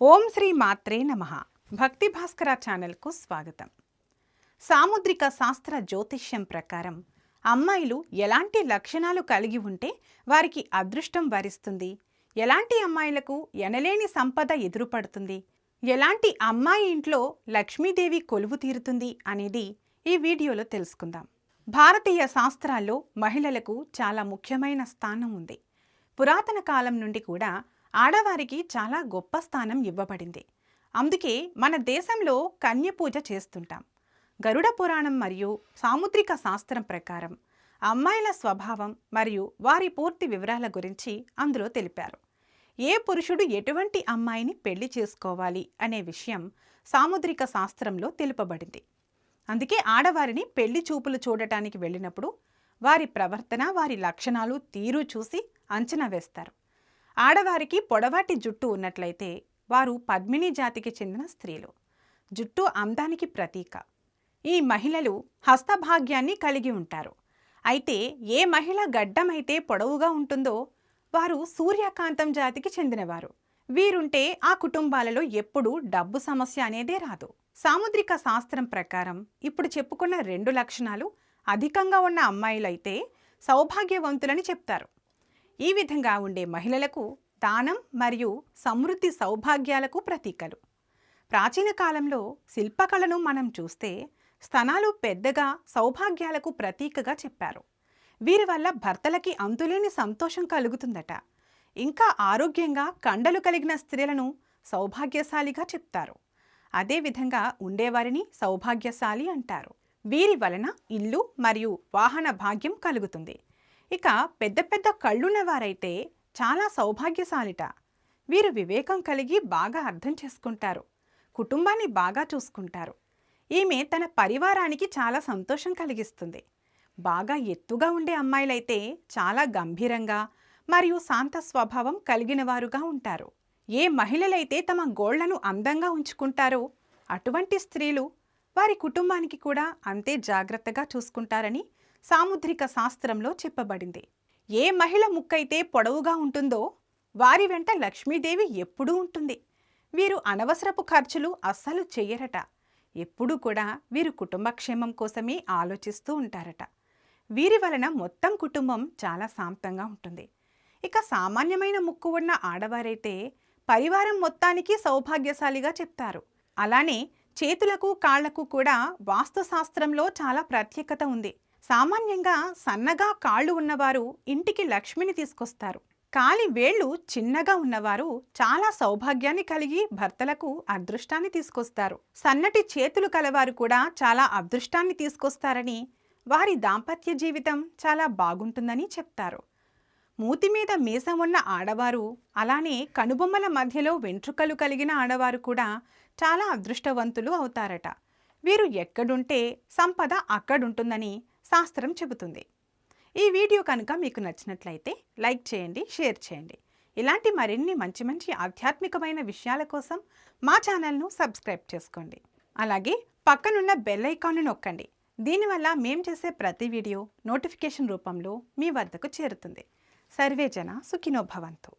ఓం శ్రీ మాత్రే నమ. భక్తి భాస్కర ఛానల్కు స్వాగతం. సాముద్రిక శాస్త్ర జ్యోతిష్యం ప్రకారం అమ్మాయిలు ఎలాంటి లక్షణాలు కలిగి ఉంటే వారికి అదృష్టం వరిస్తుంది? ఎలాంటి అమ్మాయిలకు ఎనలేని సంపద ఎదురుపడుతుంది? ఎలాంటి అమ్మాయి ఇంట్లో లక్ష్మీదేవి కొలువు తీరుతుంది అనేది ఈ వీడియోలో తెలుసుకుందాం. భారతీయ శాస్త్రాల్లో మహిళలకు చాలా ముఖ్యమైన స్థానం ఉంది. పురాతన కాలం నుండి కూడా ఆడవారికి చాలా గొప్ప స్థానం ఇవ్వబడింది. అందుకే మన దేశంలో కన్య పూజ చేస్తుంటాం. గరుడ పురాణం మరియు సాముద్రిక శాస్త్రం ప్రకారం అమ్మాయిల స్వభావం మరియు వారి పూర్తి వివరాల గురించి అందులో తెలిపారు. ఏ పురుషుడు ఎటువంటి అమ్మాయిని పెళ్ళి చేసుకోవాలి అనే విషయం సాముద్రిక శాస్త్రంలో తెలుపబడింది. అందుకే ఆడవారిని పెళ్ళి చూపులు చూడటానికి వెళ్ళినప్పుడు వారి ప్రవర్తన వారి లక్షణాలు తీరు చూసి అంచనా వేస్తారు. ఆడవారికి పొడవాటి జుట్టు ఉన్నట్లయితే వారు పద్మిని జాతికి చెందిన స్త్రీలు. జుట్టు అందానికి ప్రతీక. ఈ మహిళలు హస్తభాగ్యాన్ని కలిగి ఉంటారు. అయితే ఏ మహిళ గడ్డమైతే పొడవుగా ఉంటుందో వారు సూర్యకాంతం జాతికి చెందినవారు. వీరుంటే ఆ కుటుంబాలలో ఎప్పుడూ డబ్బు సమస్య అనేదే రాదు. సాముద్రిక శాస్త్రం ప్రకారం ఇప్పుడు చెప్పుకున్న రెండు లక్షణాలు అధికంగా ఉన్న అమ్మాయిలైతే సౌభాగ్యవంతులని చెప్తారు. ఈ విధంగా ఉండే మహిళలకు దానం మరియు సమృద్ధి సౌభాగ్యాలకు ప్రతీకలు. ప్రాచీన కాలంలో శిల్పకళను మనం చూస్తే స్తనాలు పెద్దగా సౌభాగ్యాలకు ప్రతీకగా చెప్పారు. వీరి వల్ల భర్తలకి అంతులేని సంతోషం కలుగుతుందట. ఇంకా ఆరోగ్యంగా కండలు కలిగిన స్త్రీలను సౌభాగ్యశాలిగా చెప్తారు. అదేవిధంగా ఉండేవారిని సౌభాగ్యశాలి అంటారు. వీరి వలన ఇల్లు మరియు వాహన భాగ్యం కలుగుతుంది. ఇక పెద్ద పెద్ద కళ్ళున్న వారైతే చాలా సౌభాగ్యశాలిట. వీరు వివేకం కలిగి బాగా అర్థం చేసుకుంటారు. కుటుంబాన్ని బాగా చూసుకుంటారు. ఈమె తన పరివారానికి చాలా సంతోషం కలిగిస్తుంది. బాగా ఎత్తుగా ఉండే అమ్మాయిలైతే చాలా గంభీరంగా మరియు శాంత స్వభావం కలిగిన వారుగా ఉంటారు. ఏ మహిళలైతే తమ గోళ్ళను అందంగా ఉంచుకుంటారో అటువంటి స్త్రీలు వారి కుటుంబానికి కూడా అంతే జాగ్రత్తగా చూసుకుంటారని సాముద్రిక శాస్త్రంలో చెప్పబడింది. ఏ మహిళ ముక్కైతే పొడవుగా ఉంటుందో వారి వెంట లక్ష్మీదేవి ఎప్పుడూ ఉంటుంది. వీరు అనవసరపు ఖర్చులు అస్సలు చెయ్యరట. ఎప్పుడూ కూడా వీరు కుటుంబక్షేమం కోసమే ఆలోచిస్తూ ఉంటారట. వీరి వలన మొత్తం కుటుంబం చాలా శాంతంగా ఉంటుంది. ఇక సామాన్యమైన ముక్కు ఉన్న ఆడవారైతే పరివారం మొత్తానికి సౌభాగ్యశాలిగా చెప్తారు. అలానే చేతులకు కాళ్ళకు కూడా వాస్తుశాస్త్రంలో చాలా ప్రత్యేకత ఉంది. సామాన్యంగా సన్నగా కాళ్ళు ఉన్నవారు ఇంటికి లక్ష్మిని తీసుకొస్తారు. కాలి వేళ్ళు చిన్నగా ఉన్నవారు చాలా సౌభాగ్యాన్ని కలిగి భర్తలకు అదృష్టాన్ని తీసుకొస్తారు. సన్నటి చేతులు కలవారు కూడా చాలా అదృష్టాన్ని తీసుకొస్తారని వారి దాంపత్య జీవితం చాలా బాగుంటుందని చెప్తారు. మూతి మీద మీసం ఉన్న ఆడవారు అలానే కనుబొమ్మల మధ్యలో వెంట్రుకలు కలిగిన ఆడవారు కూడా చాలా అదృష్టవంతులు అవుతారట. వీరు ఎక్కడుంటే సంపద అక్కడుంటుందని శాస్త్రం చెబుతుంది. ఈ వీడియో కనుక మీకు నచ్చినట్లయితే లైక్ చేయండి షేర్ చేయండి. ఇలాంటి మరిన్ని మంచి మంచి ఆధ్యాత్మికమైన విషయాల కోసం మా ఛానల్ను సబ్స్క్రైబ్ చేసుకోండి. అలాగే పక్కనున్న బెల్ ఐకాన్ను నొక్కండి. దీనివల్ల మేం చేసే ప్రతి వీడియో నోటిఫికేషన్ రూపంలో మీ వద్దకు చేరుతుంది. సర్వే జన సుఖినో భవంతు.